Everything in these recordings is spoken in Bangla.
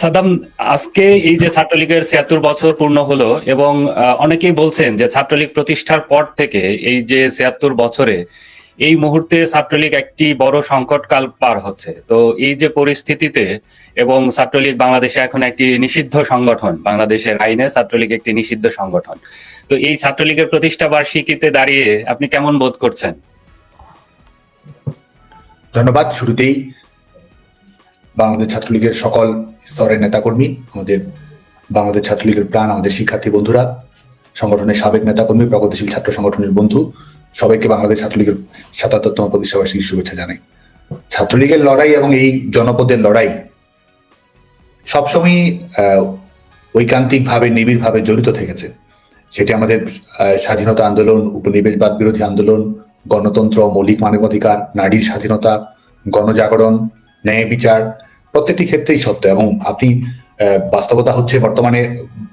সাদ্দাম আজকে এই যে ছাত্রলীগের ছিয়াত্তর বছর পূর্ণ হলো এবং অনেকেই বলছেন যে ছাত্রলীগ প্রতিষ্ঠার পর থেকে এই যে ছিয়াত্তর বছরে এই মুহূর্তে ছাত্রলীগ একটি বড় সংকটকাল পার হচ্ছে। তো এই যে পরিস্থিতিতে এবং ছাত্রলীগ বাংলাদেশে এখন একটি নিষিদ্ধ সংগঠন, বাংলাদেশের আইনে ছাত্রলীগ একটি নিষিদ্ধ সংগঠন। তো এই ছাত্রলীগের প্রতিষ্ঠা বার্ষিকীতে দাঁড়িয়ে আপনি কেমন বোধ করছেন? ধন্যবাদ, শুরুতেই বাংলাদেশ ছাত্রলীগের সকল স্তরের নেতাকর্মী আমাদের বাংলাদেশ ছাত্রলীগের প্রাণ আমাদের শিক্ষার্থী বন্ধুরা সংগঠনের সাবেক নেতাকর্মী প্রগতিশীল ছাত্র সংগঠনের বন্ধু সবাইকে বাংলাদেশ ছাত্রলীগের সাতাত্তরতম প্রতিষ্ঠাবার্ষিকীর শুভেচ্ছা জানাই। ছাত্রলীগের লড়াই এবং এই জনপদের লড়াই সবসময়ই আহ, ঐকান্তিকভাবে নিবিড়ভাবে জড়িত থেকেছে। সেটি আমাদের স্বাধীনতা আন্দোলন উপনিবেশবাদ বিরোধী আন্দোলন গণতন্ত্র মৌলিক মানবাধিকার নারীর স্বাধীনতা গণজাগরণ ন্যায় বিচার প্রত্যেকটি ক্ষেত্রেই সত্য এবং আপনি বাস্তবতা হচ্ছে বর্তমানে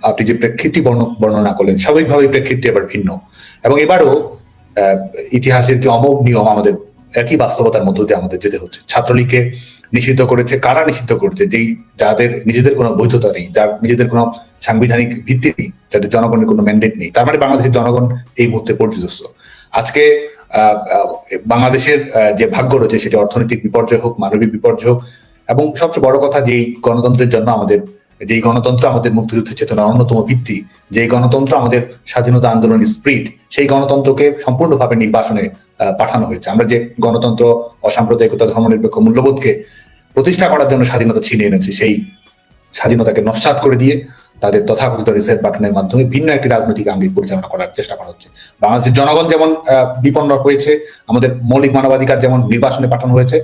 আপনি যে প্রেক্ষিতটি বর্ণনা করলেন স্বাভাবিকভাবে প্রেক্ষিতটি এবার ভিন্ন। এবং এবারও ইতিহাসের যে অমোঘ নিয়ম আমাদের একই বাস্তবতার মধ্য দিয়ে আমাদের যেতে হচ্ছে। ছাত্রলীগকে নিষিদ্ধ করেছে, কারা নিষিদ্ধ করেছে, যেই যাদের নিজেদের কোনো বৈধতা নেই, যার নিজেদের কোনো সাংবিধানিক ভিত্তি নেই, যাদের জনগণের কোনো ম্যান্ডেট নেই, তার মানে বাংলাদেশের জনগণ এই মুহূর্তে পর্যদস্ত। আজকে বাংলাদেশের যে ভাগ্য রয়েছে সেটা অর্থনৈতিক বিপর্যয় হোক, মানবিক বিপর্যয় হোক এবং সবচেয়ে বড় কথা যেই গণতন্ত্রের জন্য আমাদের, যেই গণতন্ত্র আমাদের মুক্তিযুদ্ধ চেতনার অন্যতম ভিত্তি যে গণতন্ত্র আমাদের স্বাধীনতা আন্দোলনের স্প্রিট, সেই গণতন্ত্রকে সম্পূর্ণভাবে নির্বাসনে পাঠানো হয়েছে। আমরা যে গণতন্ত্র, অসাম্প্রদায়িকতা, ধর্মনিরপেক্ষ মূল্যবোধকে প্রতিষ্ঠা করার জন্য স্বাধীনতা ছিনিয়ে এনেছি, সেই স্বাধীনতাকে নস্বাত করে দিয়ে তাদের তথাকথিত রিসেট বাটনের মাধ্যমে ভিন্ন একটি রাজনৈতিক আঙ্গিক পরিচালনা করার চেষ্টা করা হচ্ছে। বাংলাদেশের জনগণ যেমন বিপন্ন হয়েছে, আমাদের মৌলিক মানবাধিকার যেমন নির্বাচনে পাঠানো হয়েছে,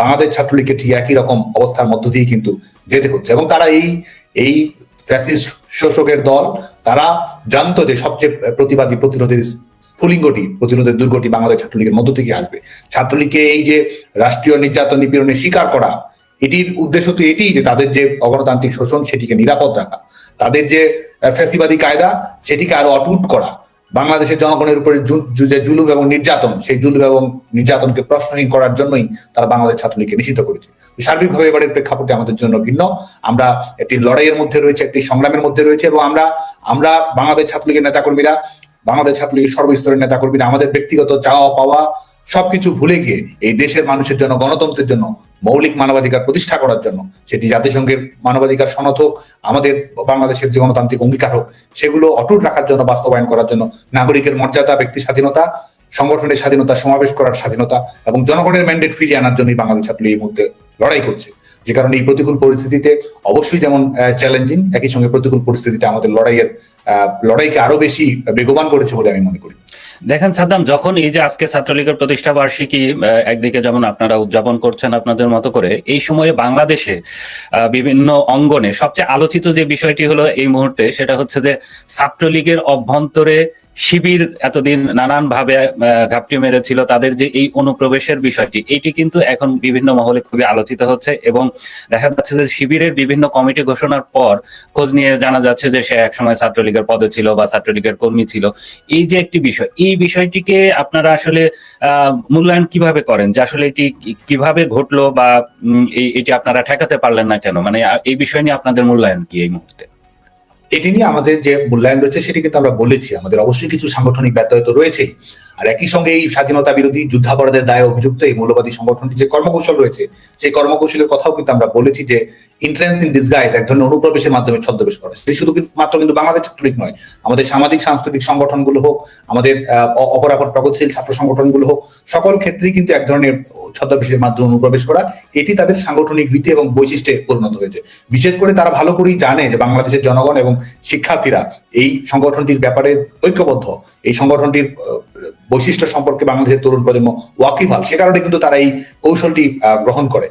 বাংলাদেশ ছাত্রলীগকে ঠিক একই রকম অবস্থার মধ্য দিয়ে কিন্তু যেতে হচ্ছে এবং তারা এই এই ফ্যাসিস্ট শোষকের দল, তারা জানতো যে সবচেয়ে প্রতিবাদী প্রতিরোধের স্ফুলিঙ্গটি, প্রতিরোধের দুর্গটি বাংলাদেশ ছাত্রলীগের মধ্য থেকে আসবে। ছাত্রলীগকে এই যে রাষ্ট্রীয় নির্যাতন নিপীড়নের শিকার করা, এটির উদ্দেশ্য তো এটি যে তাদের যে অগণতান্ত্রিক শোষণ, সেটিকে নিরাপদ রাখা। তাদের যে ফ্যাসিবাদী কায়দা, সেটিকে আরও অটুট করা। বাংলাদেশের জনগণের উপরে জুলুম এবং নির্যাতন, সেই জুলুম এবং নির্যাতনকে প্রশ্নহীন করার জন্যই তারা বাংলাদেশ ছাত্রলীগকে নিষিদ্ধ করেছে। সার্বিকভাবে এবারের প্রেক্ষাপটে আমাদের জন্য ভিন্ন। আমরা একটি লড়াইয়ের মধ্যে রয়েছে, একটি সংগ্রামের মধ্যে রয়েছে এবং আমরা আমরা বাংলাদেশ ছাত্রলীগের নেতাকর্মীরা, বাংলাদেশ ছাত্রলীগের সর্বস্তরের নেতাকর্মীরা, আমাদের ব্যক্তিগত চাওয়া পাওয়া সবকিছু ভুলে গিয়ে এই দেশের মানুষের জন্য, গণতন্ত্রের জন্য, মৌলিক মানবাধিকার প্রতিষ্ঠা করার জন্য সেটি জাতিসংঘের মানবাধিকার সনদ হোক, আমাদের বাংলাদেশের যে গণতান্ত্রিক অঙ্গীকার হোক, সেগুলো অটুট রাখার জন্য, বাস্তবায়ন করার জন্য, নাগরিকের মর্যাদা, ব্যক্তি স্বাধীনতা, সংগঠনের স্বাধীনতা, সমাবেশ করার স্বাধীনতা এবং জনগণের ম্যান্ডেট ফিরিয়ে আনার জন্যই বাংলাদেশ ছাত্রলীগ এই মুহূর্তে লড়াই করছে। যে কারণে এই প্রতিকূল পরিস্থিতিতে অবশ্যই যেমন চ্যালেঞ্জিং একই সঙ্গে প্রতিকূল পরিস্থিতিতে আমাদের লড়াইয়ের লড়াইকে আরও বেশি বেগবান করেছে বলে আমি মনে করি। দেখেন সাদ্দাম, যখন এই যে আজকে ছাত্রলীগের প্রতিষ্ঠা বার্ষিকী একদিকে যেমন আপনারা উদযাপন করছেন আপনাদের মতো করে, এই সময়ে বাংলাদেশে বিভিন্ন অঙ্গনে সবচেয়ে আলোচিত যে বিষয়টি হলো এই মুহূর্তে, সেটা হচ্ছে যে ছাত্রলীগের অভ্যন্তরে শিবির এতদিন নানান ভাবে ঘাপটি মেরেছিল। তাদের যে এই অনুপ্রবেশের বিষয়টি, এটি কিন্তু এখন বিভিন্ন মহলে খুবই আলোচিত হচ্ছে এবং দেখা যাচ্ছে যে শিবিরের বিভিন্ন কমিটি ঘোষণার পর খোঁজ নিয়ে জানা যাচ্ছে যে সে একসময় ছাত্রলীগের পদে ছিল বা ছাত্রলীগের কর্মী ছিল। এই যে একটি বিষয়, এই বিষয়টিকে আপনারা আসলে মূল্যায়ন কীভাবে করেন? যে আসলে এটি কীভাবে ঘটলো বা এটি আপনারা ঠেকাতে পারলেন না কেন? মানে এই বিষয় নিয়ে আপনাদের মূল্যায়ন কি এই মুহূর্তে? এটি নিয়ে আমাদের যে মূল্যায়ন রয়েছে সেটি কিন্তু আমরা বলেছি। আমাদের অবশ্যই কিছু সাংগঠনিক ব্যত্যয় তো রয়েছেই। আর একই সঙ্গে এই স্বাধীনতা বিরোধী যুদ্ধাপরাধের দায়ে অভিযুক্ত এই মৌলবাদী সংগঠনটির যে কর্মকৌশল রয়েছে, সেই কর্মকৌশলের কথাও কিন্তু আমরা বলেছি যে ইন্ট্রেন্স ইন ডিসগাইজ এক ধরনের অনুপ্রবেশের মাধ্যমে ছদ্মবেশ করে সেটি শুধু মাত্র কিন্তু বাংলাদেশ ছাত্রলীগ নয়, আমাদের সামাজিক, সাংস্কৃতিক সংগঠনগুলো হোক, আমাদের অপরাপর প্রগতিশীল ছাত্র সংগঠনগুলো হোক, সকল ক্ষেত্রেই কিন্তু এক ধরনের ছদ্মবেশের মাধ্যমে অনুপ্রবেশ করা, এটি তাদের সাংগঠনিক রীতি এবং বৈশিষ্ট্যে পরিণত হয়েছে। বিশেষ করে তারা ভালো করেই জানে যে বাংলাদেশের জনগণ এবং শিক্ষার্থীরা এই সংগঠনটির ব্যাপারে ঐক্যবদ্ধ। এই সংগঠনটির বৈশিষ্ট্য সম্পর্কে বাংলাদেশের তরুণ প্রজন্ম ওয়াকিবহাল সে কারণে কিন্তু তারা এই কৌশলটি গ্রহণ করে।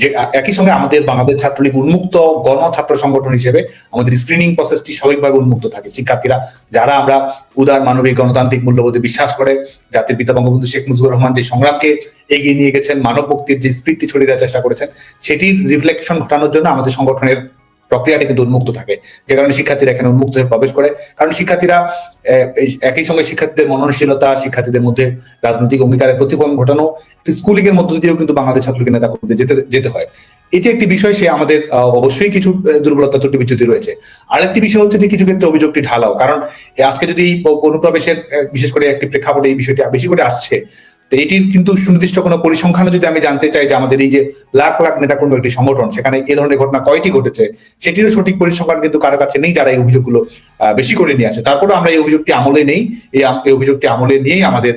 যে একই সঙ্গে আমাদের বাংলাদেশ ছাত্রলীগ উন্মুক্ত গণ ছাত্র সংগঠন হিসেবে আমাদের স্ক্রিনিং প্রসেসটি স্বাভাবিকভাবে উন্মুক্ত থাকে। শিক্ষার্থীরা, যারা আমরা উদার মানবিক গণতান্ত্রিক মূল্যবোধে বিশ্বাস করে, জাতির পিতা বঙ্গবন্ধু শেখ মুজিবুর রহমান যে সংগ্রামকে এগিয়ে নিয়ে গেছেন মানব মুক্তির যে স্পিরিটটি ছড়িয়ে দেওয়ার চেষ্টা করেছেন, সেটির রিফ্লেকশন ঘটানোর জন্য আমাদের সংগঠনের প্রক্রিয়াটি কিন্তু উন্মুক্ত থাকে। যে কারণে শিক্ষার্থীরা এখানে উন্মুক্ত হয়ে প্রবেশ করে। কারণ শিক্ষার্থীরা একই সঙ্গে শিক্ষার্থীদের মননশীলতা, শিক্ষার্থীদের মধ্যে রাজনৈতিক অঙ্গীকারের প্রতিফলন ঘটানো স্কুলিং এর মধ্য দিয়েও কিন্তু বাংলাদেশ ছাত্রলীগের নেতা কর্মীদের যেতে যেতে হয়। এটি একটি বিষয়, সে আমাদের অবশ্যই কিছু দুর্বলতা, ত্রুটি বিচ্যুতি রয়েছে। আরেকটি বিষয় হচ্ছে যে কিছু ক্ষেত্রে অভিযোগটি ঢালাও। কারণ আজকে যদি অনুপ্রবেশের বিশেষ করে একটি প্রেক্ষাপটে এই বিষয়টি বেশি করে আসছে তো এটির কিন্তু সুনির্দিষ্ট কোনো পরিসংখ্যানও যদি আমি জানতে চাই যে আমাদের এই যে লাখ লাখ নেতাকর্মী একটি সংগঠন, সেখানে এ ধরনের ঘটনা কয়টি ঘটেছে, সেটিরও সঠিক পরিসংখ্যান কিন্তু কারও কাছে নেই যারা এই অভিযোগগুলো বেশি করে নিয়ে আসে। তারপরে আমরা এই অভিযোগটি আমলে নেই। এই অভিযোগটি আমলে নিয়েই আমাদের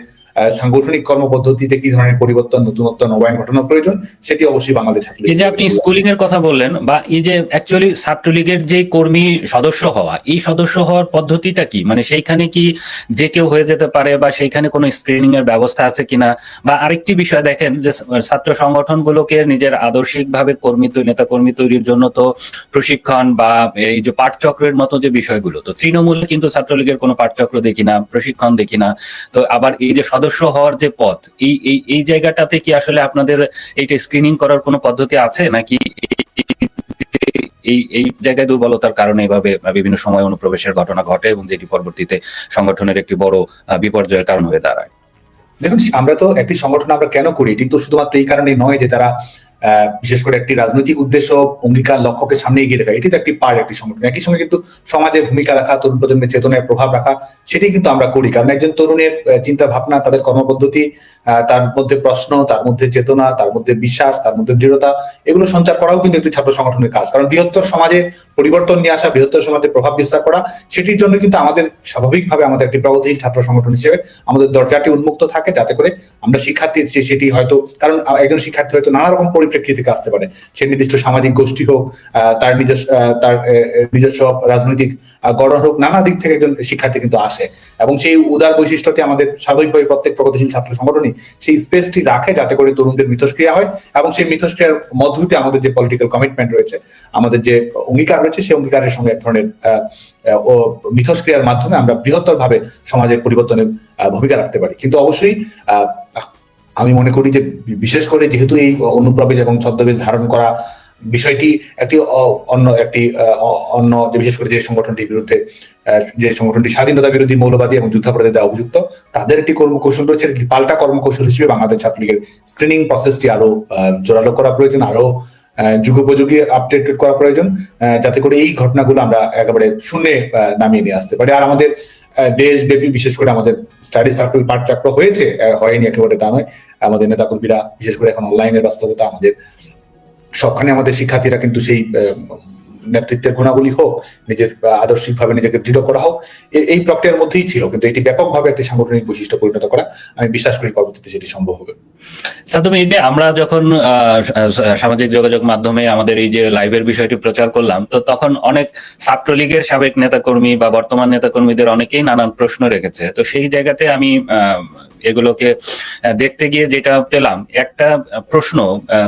সাংগঠনিক কর্মপদ্ধতিতে কি ধরনের পরিবর্তন নতুনত্ব নবায়ন ঘটানোর প্রয়োজন সেটি অবশ্যই বাংলাদেশ ছাত্রলীগ এই যে আপনি স্কুলিং এর কথা বললেন বা এই যে অ্যাকচুয়ালি ছাত্রলীগের যে কর্মী সদস্য হওয়া এই সদস্য হওয়ার পদ্ধতিটা কি? মানে সেইখানে কি যে কেউ হয়ে যেতে পারে বা সেইখানে কোনো স্ক্রিনিং এর ব্যবস্থা আছে কিনা? বা আরেকটি বিষয় দেখেন যে ছাত্র সংগঠনগুলোকে নিজের আদর্শিক ভাবে কর্মী নেতা কর্মী তৈরির জন্য তো প্রশিক্ষণ বা এই যে পাঠচক্রের মতো যে বিষয়গুলো তো তৃণমূলে কিন্তু ছাত্রলীগের কোনো পাঠচক্র দেখি না প্রশিক্ষণ দেখি না। তো আবার এই যে সদস্য হওয়ার যে পথ, এই এই এই জায়গাটাতে কি আসলে আপনাদের এইটা স্ক্রিনিং করার কোনো পদ্ধতি আছে? নাকি এই এই জায়গায় দুর্বলতার কারণে এভাবে, বিভিন্ন সময় অনুপ্রবেশের ঘটনা ঘটে এবং যেটি পরবর্তীতে সংগঠনের একটি বড় বিপর্যয়ের কারণ হয়ে দাঁড়ায়? দেখুন, আমরা তো একটি সংগঠন আমরা কেন করি? এটি তো শুধুমাত্র এই কারণে নয় যে তারা বিশেষ করে একটি রাজনৈতিক উদ্দেশ্য অঙ্গীকার লক্ষ্যকে সামনে এগিয়ে রাখা এটি তো একটি পার্ট, একটি সংগঠন। একই সঙ্গে কিন্তু সমাজে ভূমিকা রাখা, তরুণ প্রজন্মের চেতনায় প্রভাব রাখা, সেটি কিন্তু আমরা করি। কারণ একজন তরুণের চিন্তা ভাবনা, তাদের কর্মপদ্ধতি তার মধ্যে প্রশ্ন, তার মধ্যে চেতনা, তার মধ্যে বিশ্বাস, তার মধ্যে দৃঢ়তা, এগুলো সঞ্চার করাও কিন্তু একটি ছাত্র সংগঠনের কাজ। কারণ বৃহত্তর সমাজে পরিবর্তন নিয়ে আসা, বৃহত্তর সমাজে প্রভাব বিস্তার করা, সেটির জন্য কিন্তু আমাদের স্বাভাবিকভাবে আমাদের একটি প্রগতিশীল ছাত্র সংগঠন হিসেবে আমাদের দরজাটি উন্মুক্ত থাকে, যাতে করে আমরা শিক্ষার্থী সেটি হয়তো, কারণ একজন শিক্ষার্থী হয়তো নানা রকম পরিপ্রেক্ষিত থেকে আসতে পারে। সে নির্দিষ্ট সামাজিক গোষ্ঠী হোক তার নিজস্ব তার নিজস্ব রাজনৈতিক গঠন হোক, নানা দিক থেকে একজন শিক্ষার্থী কিন্তু আসে। এবং সেই উদার বৈশিষ্ট্যটি আমাদের স্বাভাবিকভাবে প্রত্যেক প্রগতিশীল ছাত্র সংগঠনই সেই স্পেসটি রাখে যাতে করে তরুণদের মিথস্ক্রিয়া হয় এবং সেই মিথস্ক্রিয়ার মধ্য দিয়ে আমাদের যে পলিটিক্যাল কমিটমেন্ট রয়েছে, আমাদের যে অঙ্গীকার রয়েছে, সেই অঙ্গীকারের সঙ্গে এক ধরনের ও মিথস্ক্রিয়ার মাধ্যমে আমরা বৃহত্তর ভাবে সমাজের পরিবর্তনের ভূমিকা রাখতে পারি। কিন্তু অবশ্যই আমি মনে করি যে বিশেষ করে যেহেতু এই অনুপ্রবেশ এবং ছদ্মবেশ ধারণ করা বিষয়টি একটি অন্য একটি অন্য যে বিশেষ করে যে সংগঠনটির বিরুদ্ধে যে সংগঠনটি স্বাধীনতা বিরোধী মৌলবাদী এবং যুদ্ধাপরাধীতে অভিযুক্ত, তাদের একটি কর্মকৌশল রয়েছে পাল্টা কর্মকৌশল হিসেবে বাংলাদেশ ছাত্রলীগের স্ক্রিনিং প্রসেসটি আরও জোরালো করা প্রয়োজন, আরও যুগোপযোগী আপডেট করা প্রয়োজন যাতে করে এই ঘটনাগুলো আমরা একেবারে শূন্যে নামিয়ে নিয়ে আসতে পারি। আর আমাদের দেশব্যাপী, বিশেষ করে আমাদের স্টাডি সার্কেল পাঠ চক্র হয়েছে হয়নি একেবারে তা নয়, আমাদের নেতাকর্মীরা, বিশেষ করে এখন অনলাইনের বাস্তবতা আমাদের সবখানে আমাদের শিক্ষার্থীরা কিন্তু সেই নেতৃত্বের গুণাবলী হোক, নিজের আদর্শিক ভাবে নিজেকে দৃঢ় করা হোক এই প্রক্রিয়ার মধ্যেই ছিল। কিন্তু এটি ব্যাপকভাবে একটি সাংগঠনিক বৈশিষ্ট্য পরিণত করা। আমি বিশ্বাস করি পরবর্তীতে সেটি সম্ভব হবে। সাদম এই যে আমরা যখন সামাজিক যোগাযোগ মাধ্যমে আমাদের এই যে লাইভের বিষয়টি প্রচার করলাম, তো তখন অনেক ছাত্রলীগের সাবেক নেতাকর্মী বা বর্তমান নেতাকর্মীদের অনেকেই নানান প্রশ্ন রেখেছে। তো সেই জায়গাতে আমি এগুলোকে দেখতে গিয়ে যেটা পেলাম, একটা প্রশ্ন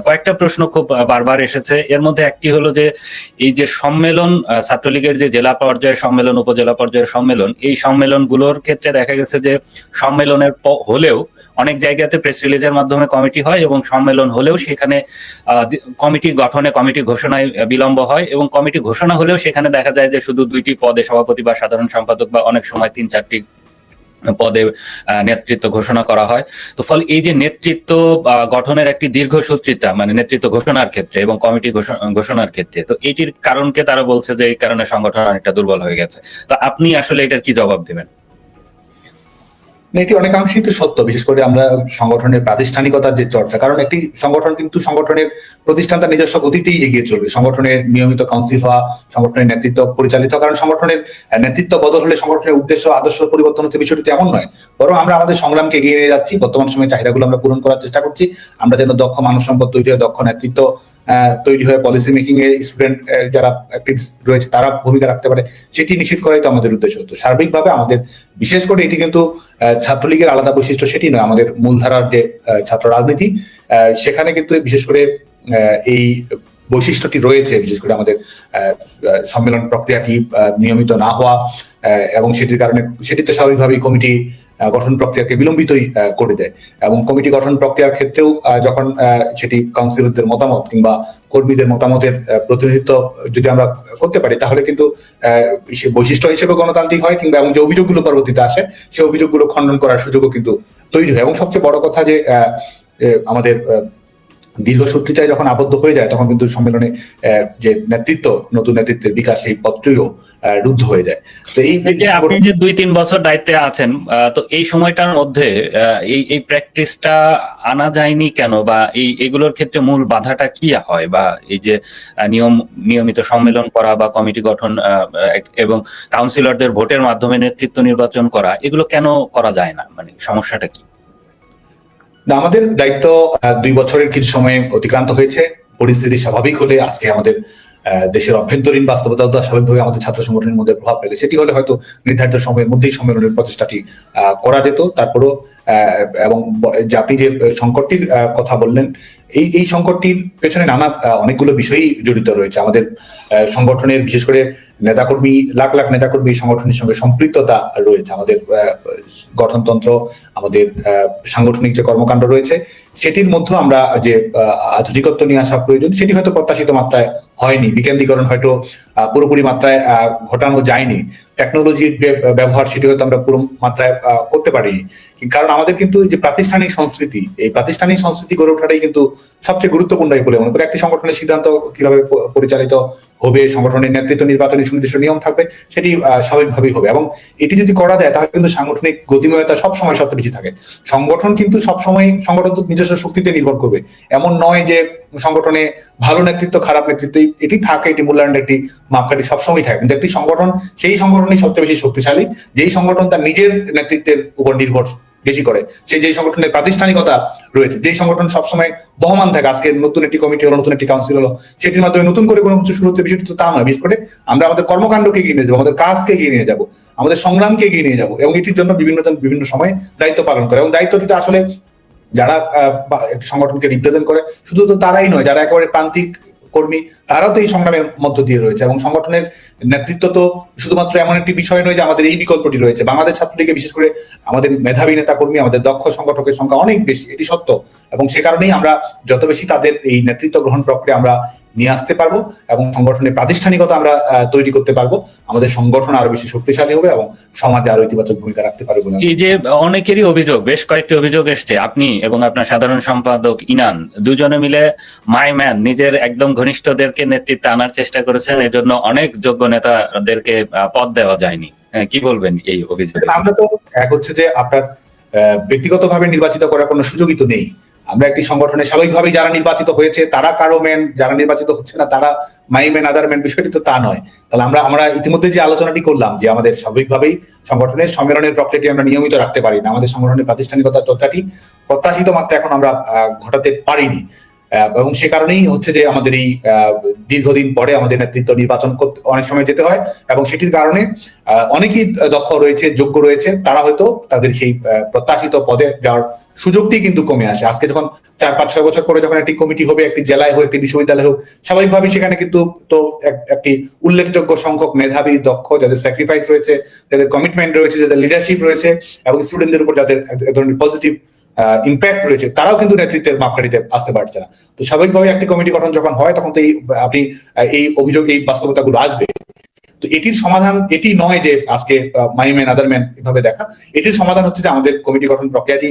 কয়েকটা প্রশ্ন খুব বারবার এসেছে। এর মধ্যে একটি হলো যে, এই যে সম্মেলন ছাত্রলীগের যে জেলা পর্যায়ের সম্মেলন, উপজেলা পর্যায়ের সম্মেলন, এই সম্মেলনগুলোর ক্ষেত্রে দেখা গেছে যে সম্মেলনের হলেও অনেক জায়গাতে প্রেস রিলিজের মাধ্যমে কমিটি হয় এবং সম্মেলন হলেও সেখানে কমিটি গঠনে কমিটি ঘোষণায় বিলম্ব হয় এবং কমিটি ঘোষণা হলেও সেখানে দেখা যায় যে শুধু দুইটি পদে সভাপতি বা সাধারণ সম্পাদক বা অনেক সময় তিন চারটি পদে নেতৃত্ব ঘোষণা করা হয়। তো ফলে এই যে নেতৃত্ব গঠনের একটি দীর্ঘসূত্রিতা মানে নেতৃত্ব ঘোষণার ক্ষেত্রে এবং কমিটি ঘোষণার ক্ষেত্রে, তো এটির কারণকে তারা বলছে যে এই কারণে সংগঠন অনেকটা দুর্বল হয়ে গেছে। তো আপনি আসলে এটার কি জবাব দেবেন? এটি অনেকাংশেই তো সত্য। বিশেষ করে আমরা সংগঠনের প্রাতিষ্ঠানিকতার যে চর্চা, কারণ একটি সংগঠন কিন্তু সংগঠনের প্রতিষ্ঠান তার নিজস্ব গতিতেই এগিয়ে চলবে। সংগঠনের নিয়মিত কাউন্সিল হওয়া, সংগঠনের নেতৃত্ব পরিচালিত কারণ সংগঠনের নেতৃত্ব বদল হলে সংগঠনের উদ্দেশ্য, আদর্শ পরিবর্তন হতে বিষয়টি তেমন নয়। বরং আমরা আমাদের সংগ্রামকে এগিয়ে নিয়ে যাচ্ছি। বর্তমান সময়ে চাহিদাগুলো আমরা পূরণ করার চেষ্টা করছি। আমরা যেন দক্ষ মানব সম্পদ তৈরি হয়, দক্ষ নেতৃত্ব তৈরি হয়ে পলিসি মেকিং এ স্টুডেন্ট যারা রয়েছে, তারা ভূমিকা রাখতে পারে, সেটি নিশ্চিত করাই তো আমাদের উদ্দেশ্য। হতো সার্বিকভাবে আমাদের, বিশেষ করে এটি কিন্তু ছাত্রলীগের আলাদা বৈশিষ্ট্য, সেটি নয়, আমাদের মূলধারার যে ছাত্র রাজনীতি সেখানে কিন্তু বিশেষ করে এই বৈশিষ্ট্যটি রয়েছে, বিশেষ করে আমাদের সম্মেলন প্রক্রিয়াটি নিয়মিত না হওয়া এবং সেটির কারণে সেটিতে স্বাভাবিকভাবেই কমিটি গঠন প্রক্রিয়াকে বিলম্বিতই করে দেয়। এবং কমিটি গঠন প্রক্রিয়ার ক্ষেত্রেও যখন সেটি কাউন্সিলরদের মতামত কিংবা কর্মীদের মতামতের প্রতিনিধিত্ব যদি আমরা করতে পারি, তাহলে কিন্তু বৈশিষ্ট্য হিসেবে গণতান্ত্রিক হয় কিংবা এবং যে অভিযোগগুলো পরবর্তীতে আসে সেই অভিযোগগুলো খণ্ডন করার সুযোগও কিন্তু তৈরি হয়। এবং সবচেয়ে বড় কথা যে আমাদের আহ, দীর্ঘসূত্রিতায় যখন আবদ্ধ হয়ে যায় তখন কিন্তু সম্মেলনে যে নেতৃত্ব নতুন নেতৃত্বের বিকাশ পত্রটিও আহ, রুদ্ধ হয়ে যায়। তো এই এই আপনি যে দুই তিন বছর দায়িত্বে আছেন তো এই সময়টার মধ্যে এই এই প্র্যাকটিসটা আনা যায়নি কেন? বা এই এগুলোর ক্ষেত্রে মূল বাধাটা কি হয়? বা এই যে নিয়ম নিয়মিত সম্মেলন করা বা কমিটি গঠন এবং কাউন্সিলরদের ভোটের মাধ্যমে নেতৃত্ব নির্বাচন করা এগুলো কেন করা যায় না? মানে সমস্যাটা কি? না, আমাদের দায়িত্ব দুই বছরের কিছু সময় অতিক্রান্ত হয়েছে। পরিস্থিতি স্বাভাবিক হলে আজকে আমাদের দেশের অভ্যন্তরীণ বাস্তবতা স্বাভাবিকভাবে আমাদের ছাত্র সংগঠনের মধ্যে প্রভাব ফেলে। সেটি হলে হয়তো নির্ধারিত সময়ের মধ্যেই সম্মেলনের প্রচেষ্টাটি করা যেত। তারপরও এবং আপনি যে সংকটটির কথা বললেন, এই এই সংকটটির পেছনে নানা অনেকগুলো বিষয়ই জড়িত রয়েছে। আমাদের সংগঠনের, বিশেষ করে নেতাকর্মী, লাখ লাখ নেতাকর্মী সংগঠনের সঙ্গে সম্পৃক্ততা রয়েছে। আমাদের গঠনতন্ত্র, আমাদের সাংগঠনিক যে কর্মকাণ্ড রয়েছে, সেটির মধ্যে আমরা যে আধুনিকত্ব নিয়ে আসা প্রয়োজন, সেটি হয়তো প্রত্যাশিত মাত্রায় হয়নি। বিকেন্দ্রীকরণ হয়তো পুরোপুরি মাত্রায় ঘটানো যায়নি। টেকনোলজির ব্যবহার, সেটি হয়তো আমরা পুরো মাত্রায় করতে পারিনি। কারণ আমাদের কিন্তু যে প্রাতিষ্ঠানিক সংস্কৃতি, এই প্রাতিষ্ঠানিক সংস্কৃতি গড়ে ওঠাটাই কিন্তু সবচেয়ে গুরুত্বপূর্ণ বলে মনে করি। একটি সংগঠনের সিদ্ধান্ত কীভাবে পরিচালিত হবে, সংগঠনের নেতৃত্ব নির্বাচনী সুনির্দিষ্ট নিয়ম থাকবে, সেটি স্বাভাবিকভাবেই হবে। এবং এটি যদি করা যায় তাহলে কিন্তু সাংগঠনিক গতিময়তা সবসময় সবচেয়ে বেশি থাকে। সংগঠন কিন্তু সবসময় সংগঠন তো নিজস্ব শক্তিতে নির্ভর করবে। এমন নয় যে সংগঠনে ভালো নেতৃত্ব, খারাপ নেতৃত্ব এটি থাকে, এটি মূল্যায়নের একটি মাপকাঠি সবসময় থাকে। কিন্তু একটি সংগঠন, সেই সংগঠনই সবচেয়ে বেশি শক্তিশালী। যেই সংগঠন তার নিজের নেতৃত্বের উপর নির্ভর বেশি করে। সেই যে সংগঠনের প্রাতিষ্ঠানিকতা রয়েছে, যে সংগঠন সবসময় বহমান থাকে, আজকে নতুন একটি কমিটি হলো, নতুন একটি কাউন্সিল হলো, সেটির মাধ্যমে নতুন করে কোনো কিছু শুরু হচ্ছে, বিষয়টি তো তা নয়। বিশেষ করে আমরা আমাদের কর্মকাণ্ডকে এগিয়ে নিয়ে যাব, আমাদের কাজকে এগিয়ে নিয়ে যাব, আমাদের সংগ্রামকে এগিয়ে নিয়ে যাব, এবং এটির জন্য বিভিন্ন জন বিভিন্ন সময় দায়িত্ব পালন করে। এবং দায়িত্বটি তো আসলে যারা সংগঠনকে রিপ্রেজেন্ট করে, শুধু তো তারাই নয়, যারা একেবারে প্রান্তিক কর্মী, তারাও তো এই সংগ্রামের মধ্য দিয়ে রয়েছে। এবং সংগঠনের নেতৃত্ব তো শুধুমাত্র এমন একটি বিষয় নয় যে আমাদের এই বিকল্পটি রয়েছে। বাংলাদেশ ছাত্রলীগে বিশেষ করে আমাদের মেধাবী নেতা কর্মী আমাদের দক্ষ সংগঠকের সংখ্যা অনেক বেশি, এটি সত্য। এবং সে কারণেই আমরা যত বেশি তাদের এই নেতৃত্ব গ্রহণ প্রক্রিয়া আমরা নিয়ে আসতে পারব এবং সংগঠনের প্রাতিষ্ঠানিকতা আমরা তৈরি করতে পারব। আমাদের সংগঠন আরও বেশি শক্তিশালী হবে এবং সমাজে আরও ইতিবাচক ভূমিকা রাখতে পারবে এই যে অনেকেরই অভিযোগ বেশ কয়েকটি অভিযোগ এসছে। আপনি এবং আপনার সাধারণ সম্পাদক ইনান দুজনে মিলে মাই ম্যান নিজের একদম ঘনিষ্ঠদেরকে নেতৃত্বে আনার চেষ্টা করেছেন। এজন্য অনেক যোগ্য নেতাদেরকে পদ দেওয়া যায়নি। হ্যাঁ, কি বলবেন এই অভিযোগ? আমরা তো এক হচ্ছে যে আপনার আহ, ব্যক্তিগতভাবে নির্বাচিত করার কোনো সুযোগই তো নেই। আমরা একটি সংগঠনে স্বাভাবিকভাবে যারা নির্বাচিত হয়েছে, তারা কারও মেন যারা নির্বাচিত হচ্ছে না, তারা মাই মেন আদার মেন বিষয়টি তো তা নয়। তাহলে আমরা আমরা ইতিমধ্যে যে আলোচনাটি করলাম যে আমাদের স্বাভাবিকভাবেই সংগঠনের সম্মেলনের প্রক্রিয়াটি আমরা নিয়মিত রাখতে পারি না, আমাদের সংগঠনের প্রাতিষ্ঠানিকতা চর্চাটি প্রত্যাশিত মাত্রা এখন আমরা ঘটাতে পারিনি। এবং সে কারণেই হচ্ছে যে আমাদের এই দীর্ঘদিন পরে আমাদের নেতৃত্ব নির্বাচন করতে অনেক সময় যেতে হয় এবং সেটির কারণে অনেকেই দক্ষ রয়েছে, যোগ্য রয়েছে, তারা হয়তো তাদের সেই প্রত্যাশিত পদে যাওয়ার সুযোগটি কিন্তু কমে আসে। আজকে যখন চার, পাঁচ, ছয় বছর পরে যখন একটি কমিটি হবে, একটি জেলায় হোক, একটি বিশ্ববিদ্যালয় হোক স্বাভাবিকভাবে সেখানে কিন্তু তো এক- একটি উল্লেখযোগ্য সংখ্যক মেধাবী, দক্ষ, যাদের স্যাক্রিফাইস রয়েছে, যাদের কমিটমেন্ট রয়েছে, যাদের লিডারশিপ রয়েছে এবং স্টুডেন্টদের উপর যাদের এক ধরনের পজিটিভ ইম্প্যাক্ট রয়েছে, তারাও কিন্তু নেতৃত্বের মাপকাঠিতে আসতে পারছে না। তো স্বাভাবিকভাবে একটি কমিটি গঠন যখন হয়, তখন তো এই, আপনি এই অভিযোগ, এই বাস্তবতাগুলো আসবে। তো এটির সমাধান, এটি নয় যে আজকে মাই ম্যান আদার ম্যান এভাবে দেখা। এটির সমাধান হচ্ছে যে আমাদের কমিটি গঠন প্রক্রিয়াটি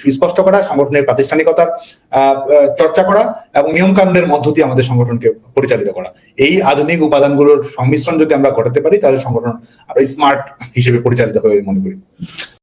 সুস্পষ্ট করা, সংগঠনের প্রাতিষ্ঠানিকতার চর্চা করা এবং নিয়মকানুনের মধ্য দিয়ে আমাদের সংগঠনকে পরিচালিত করা। এই আধুনিক উপাদানগুলোর সংমিশ্রণ যদি আমরা ঘটাতে পারি, তাহলে সংগঠন আরও স্মার্ট হিসেবে পরিচালিত হবে মনে করি।